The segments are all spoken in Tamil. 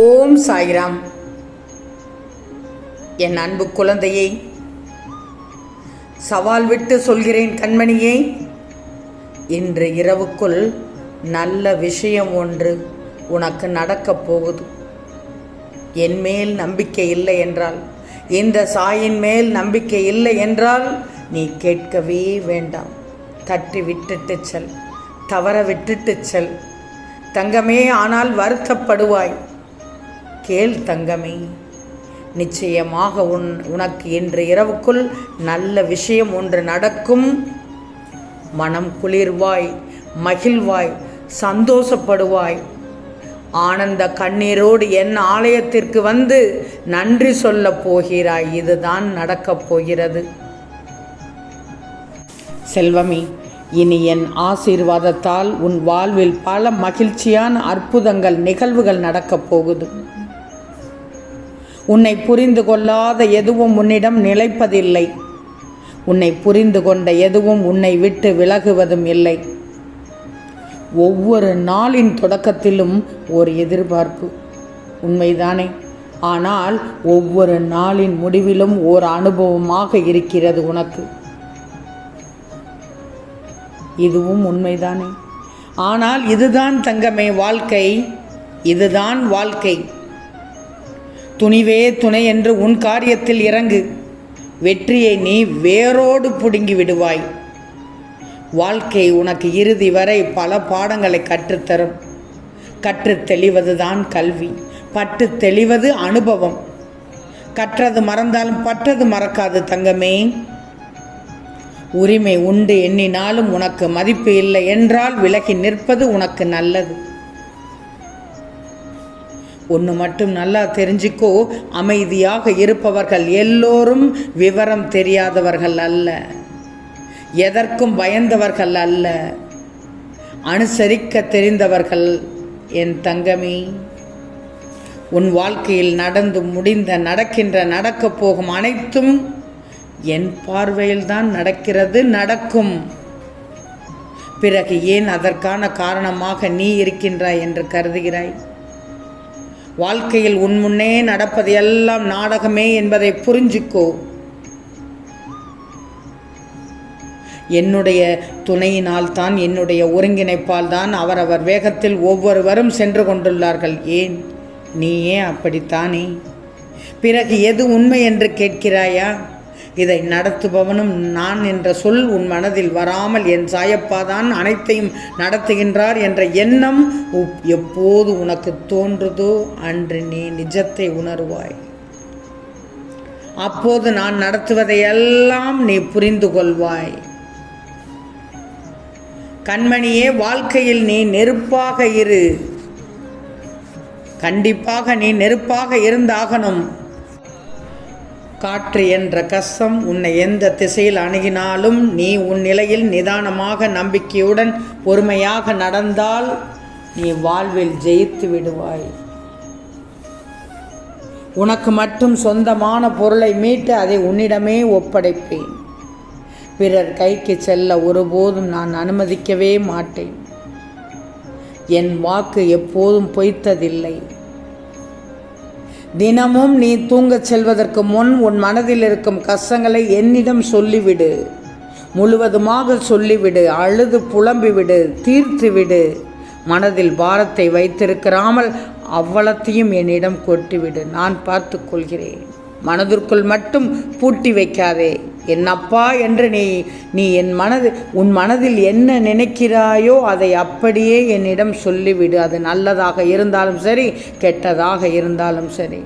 ஓம் சாய்ராம். என் அன்பு குழந்தையை சவால் விட்டு சொல்கிறேன் கண்மணியே. இன்று இரவுக்குள் நல்ல விஷயம் ஒன்று உனக்கு நடக்கப் போகுது. என் மேல் நம்பிக்கை இல்லை என்றால் இந்த சாயின் மேல் நம்பிக்கை இல்லை என்றால் நீ கேட்கவே வேண்டாம். தட்டி விட்டுட்டு செல் தவற விட்டுட்டு செல். தங்கமே ஆனால் வருத்தப்படுவாய். கேள் தங்கமே. நிச்சயமாக உன் உனக்கு இன்று இரவுக்குள் நல்ல விஷயம் ஒன்று நடக்கும். மனம் குளிர்வாய் மகிழ்வாய் சந்தோஷப்படுவாய். ஆனந்த கண்ணீரோடு என் ஆலயத்திற்கு வந்து நன்றி சொல்ல போகிறாய். இதுதான் நடக்கப் போகிறது. செல்வமே இனி என் ஆசீர்வாதத்தால் உன் வாழ்வில் பல மகிழ்ச்சியான அற்புதங்கள் நிகழ்வுகள் நடக்கப் போகுது. உன்னை புரிந்து கொள்ளாத எதுவும் உன்னிடம் நிலைப்பதில்லை. உன்னை புரிந்து கொண்ட எதுவும் உன்னை விட்டு விலகுவதும் இல்லை. ஒவ்வொரு நாளின் தொடக்கத்திலும் ஒரு எதிர்பார்ப்பு. உண்மைதானே? ஆனால் ஒவ்வொரு நாளின் முடிவிலும் ஓர் அனுபவமாக இருக்கிறது உனக்கு. இதுவும் உண்மைதானே? ஆனால் இதுதான் தங்கமே வாழ்க்கை. இதுதான் வாழ்க்கை. துணிவே துணை என்று உன் காரியத்தில் இறங்கு. வெற்றியை நீ வேரோடு பிடுங்கி விடுவாய். வாழ்க்கை உனக்கு இறுதி வரை பல பாடங்களை கற்றுத்தரும். கற்றுத் தெளிவதுதான் கல்வி பட்டு தெளிவது அனுபவம். கற்றது மறந்தாலும் பற்றது மறக்காது தங்கமே. உரிமை உண்டு எண்ணினாலும் உனக்கு மதிப்பு இல்லை என்றால் விலகி நிற்பது உனக்கு நல்லது. ஒன்று மட்டும் நல்லா தெரிஞ்சுக்கோ. அமைதியாக இருப்பவர்கள் எல்லோரும் விவரம் தெரியாதவர்கள் அல்ல. எதற்கும் பயந்தவர்கள் அல்ல. அனுசரிக்க தெரிந்தவர்கள் என் தங்கமே. உன் வாழ்க்கையில் நடந்து முடிந்த நடக்கின்ற நடக்கப் போகும் அனைத்தும் என் பார்வையில்தான் நடக்கிறது நடக்கும். பிறகு ஏன் அதற்கான காரணமாக நீ இருக்கின்றாய் என்று கருதுகிறாய்? வாழ்க்கையில் உன் முன்னே நடப்பது எல்லாம் நாடகமே என்பதை புரிஞ்சுக்கோ. என்னுடைய துணையினால் தான் என்னுடைய ஒருங்கிணைப்பால் தான் அவரவர் வேகத்தில் ஒவ்வொருவரும் சென்று கொண்டுள்ளார்கள். ஏன்? நீ ஏன் அப்படித்தானே? பிறகு எது உண்மை என்று கேட்கிறாயா? இதை நடத்துபவனும் நான் என்ற சொல் உன் மனதில் வராமல் என் சாயப்பா தான் அனைத்தையும் நடத்துகின்றார் என்ற எண்ணம் உப்- எப்போது உனக்கு தோன்றுதோ அன்று நீ நிஜத்தை உணர்வாய். அப்போது நான் நடத்துவதையெல்லாம் நீ புரிந்து கொள்வாய். கண்மணியே வாழ்க்கையில் நீ நெருப்பாக இரு. கண்டிப்பாக நீ நெருப்பாக இருந்தாகணும். காற்று என்ற கசம் உன்னை எந்த திசையில் அணுகினாலும் நீ உன் நிலையில் நிதானமாக நம்பிக்கையுடன் பொறுமையாக நடந்தால் நீ வாழ்வில் ஜெயித்து விடுவாய். உனக்கு மட்டும் சொந்தமான பொருளை மீட்டு அதை உன்னிடமே ஒப்படைப்பேன். பிறர் கைக்கு செல்ல ஒருபோதும் நான் அனுமதிக்கவே மாட்டேன். என் வாக்கு எப்போதும் பொய்த்ததில்லை. தினமும் நீ தூங்கச் செல்வதற்கு முன் உன் மனதில் இருக்கும் கஷ்டங்களை என்னிடம் சொல்லிவிடு. முழுவதுமாக சொல்லிவிடு. அழுது புலம்பிவிடு. தீர்த்துவிடு. மனதில் பாரத்தை வைத்திருக்கிறாமல் அவ்வளத்தையும் என்னிடம் கொட்டிவிடு. நான் பார்த்து கொள்கிறேன். மனதிற்குள் மட்டும் பூட்டி வைக்காதே. என் அப்பா என்று நீ நீ என் மனது உன் மனதில் என்ன நினைக்கிறாயோ அதை அப்படியே என்னிடம் சொல்லிவிடு. அது நல்லதாக இருந்தாலும் சரி கெட்டதாக இருந்தாலும் சரி.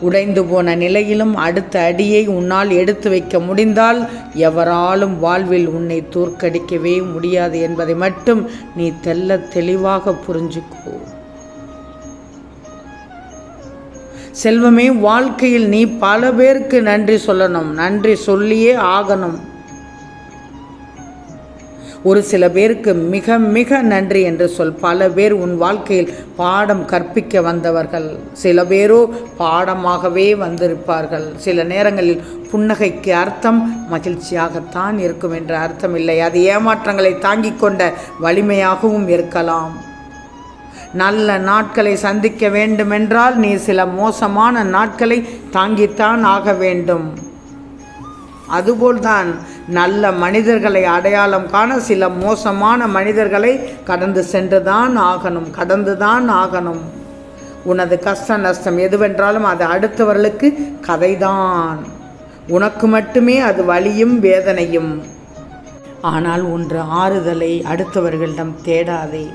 உடைந்து போன நிலையிலும் அடுத்த அடியை உன்னால் எடுத்து வைக்க முடிந்தால் எவராலும் வாழ்வில் உன்னை தோற்கடிக்கவே முடியாது என்பதை மட்டும் நீ தெல்ல தெளிவாக புரிஞ்சுக்கோ. செல்வமே வாழ்க்கையில் நீ பல பேருக்கு நன்றி சொல்லணும். நன்றி சொல்லியே ஆகணும். ஒரு சில பேருக்கு மிக மிக நன்றி என்று சொல். பல பேர் உன் வாழ்க்கையில் பாடம் கற்பிக்க வந்தவர்கள். சில பேரோ பாடமாகவே வந்திருப்பார்கள். சில நேரங்களில் புன்னகைக்கு அர்த்தம் மகிழ்ச்சியாகத்தான் இருக்கும் என்ற அர்த்தம் இல்லை. அது ஏமாற்றங்களை தாங்கிக் கொண்ட வலிமையாகவும் இருக்கலாம். நல்ல நாட்களை சந்திக்க வேண்டுமென்றால் நீ சில மோசமான நாட்களை தாங்கித்தான் ஆக வேண்டும். அதுபோல்தான் நல்ல மனிதர்களை அடையாளம் காண சில மோசமான மனிதர்களை கடந்து சென்றுதான் ஆகணும் கடந்துதான் ஆகணும். உனது கஷ்ட நஷ்டம் எதுவென்றாலும் அது அடுத்தவர்களுக்கு கதைதான். உனக்கு மட்டுமே அது வலியும் வேதனையும். ஆனால் ஒன்று ஆறுதலை அடுத்தவர்களிடம் தேடாதே.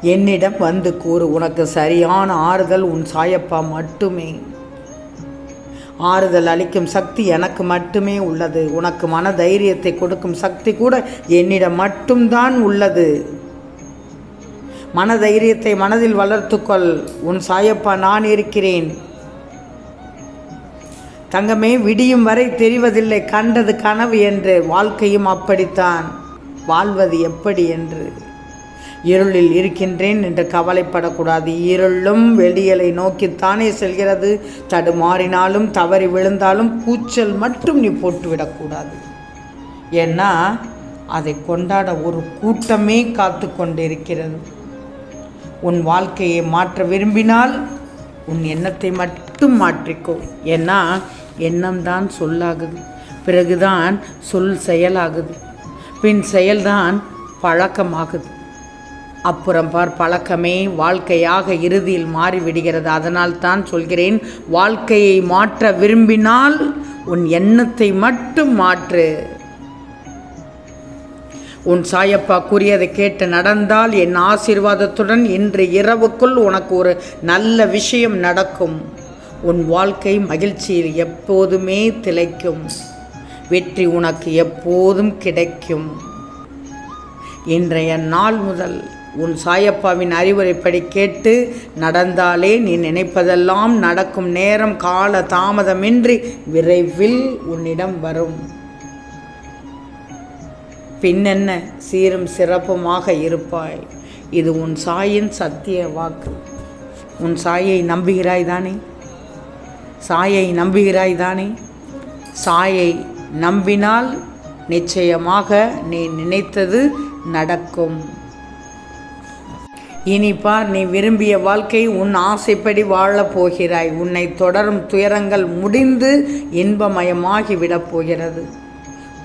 என்னிடம் வந்து கூறு உனக்கு சரியான ஆறுதல் உன் சாயப்பா மட்டுமே. ஆறுதல் அளிக்கும் சக்தி எனக்கு மட்டுமே உள்ளது. உனக்கு மன தைரியத்தை கொடுக்கும் சக்தி கூட என்னிடம் மட்டும்தான் உள்ளது. மன தைரியத்தை மனதில் வளர்த்துக்கொள். உன் சாயப்பா நான் இருக்கிறேன். தங்கமே விடியும் வரை தெரிவதில்லை. கண்டது கனவு என்று. வாழ்க்கையும் அப்படித்தான். வாழ்வது எப்படி என்று. இருளில் இருக்கின்றேன் என்று கவலைப்படக்கூடாது. இருளும் வெளியலை நோக்கித்தானே செல்கிறது. தடுமாறினாலும் தவறி விழுந்தாலும் கூச்சல் மட்டும் நீ போட்டுவிடக்கூடாது. ஏன்னா அதை கொண்டாட ஒரு கூட்டமே காத்து கொண்டிருக்கிறது. உன் வாழ்க்கையை மாற்ற விரும்பினால் உன் எண்ணத்தை மட்டும் மாற்றிக்கோ. ஏன்னா எண்ணம்தான் சொல்லாகுது. பிறகுதான் சொல் செயலாகுது. பின் செயல்தான் பழக்கமாகுது. அப்புறம் பார் பழக்கமே வாழ்க்கையாக இறுதியில் மாறிவிடுகிறது. அதனால் தான் சொல்கிறேன் வாழ்க்கையை மாற்ற விரும்பினால் உன் எண்ணத்தை மட்டும் மாற்று. உன் சாயப்பா கூறியதை கேட்டு நடந்தால் என் ஆசீர்வாதத்துடன் இன்று இரவுக்குள் உனக்கு ஒரு நல்ல விஷயம் நடக்கும். உன் வாழ்க்கை மகிழ்ச்சியில் எப்போதுமே திளைக்கும். வெற்றி உனக்கு எப்போதும் கிடைக்கும். இன்றைய நாள் முதல் உன் சாயப்பாவின் அறிவுரைப்படி கேட்டு நடந்தாலே நீ நினைப்பதெல்லாம் நடக்கும் நேரம் கால தாமதமின்றி விரைவில் உன்னிடம் வரும். பின்னென்ன சீரும் சிறப்புமாக இருப்பாய்? இது உன் சாயின் சத்திய வாக்கு. உன் சாயை நம்புகிறாய் தானே? சாயை நம்புகிறாய் தானே? சாயை நம்பினால் நிச்சயமாக நீ நினைத்தது நடக்கும். இனிப்பார் நீ விரும்பிய வாழ்க்கை உன் ஆசைப்படி வாழப் போகிறாய். உன்னை தொடரும் துயரங்கள் முடிந்து இன்பமயமாகி விடப் போகிறது.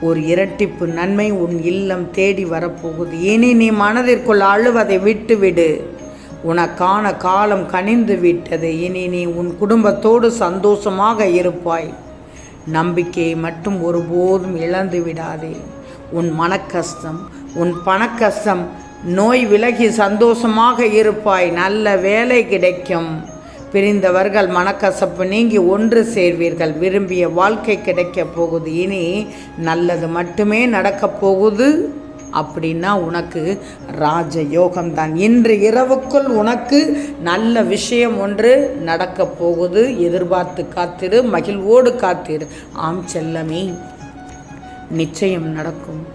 ஒரு இரட்டிப்பு நன்மை உன் இல்லம் தேடி வரப்போகுது. இனி நீ மனதிற்குள் அழுவதை விட்டுவிடு. உனக்கான காலம் கனிந்து விட்டது. இனி நீ உன் குடும்பத்தோடு சந்தோஷமாக இருப்பாய். நம்பிக்கையை மட்டும் ஒருபோதும் இழந்து விடாதே உன் மனக்கஷ்டம் உன் பணக்கஷ்டம் நோய் விலகி சந்தோஷமாக இருப்பாய் நல்ல வேலை கிடைக்கும். பிரிந்தவர்கள் மனக்கசப்பு நீங்கி ஒன்று சேர்வீர்கள். விரும்பிய வாழ்க்கை கிடைக்கப் போகுது. இனி நல்லது மட்டுமே நடக்கப் போகுது. அப்படின்னா உனக்கு ராஜ யோகம்தான் இன்று இரவுக்குள் உனக்கு நல்ல விஷயம் ஒன்று நடக்கப் போகுது. எதிர்பார்த்து காத்திரு மகிழ்வோடு காத்திரு. ஆம் செல்லமே நிச்சயம் நடக்கும்.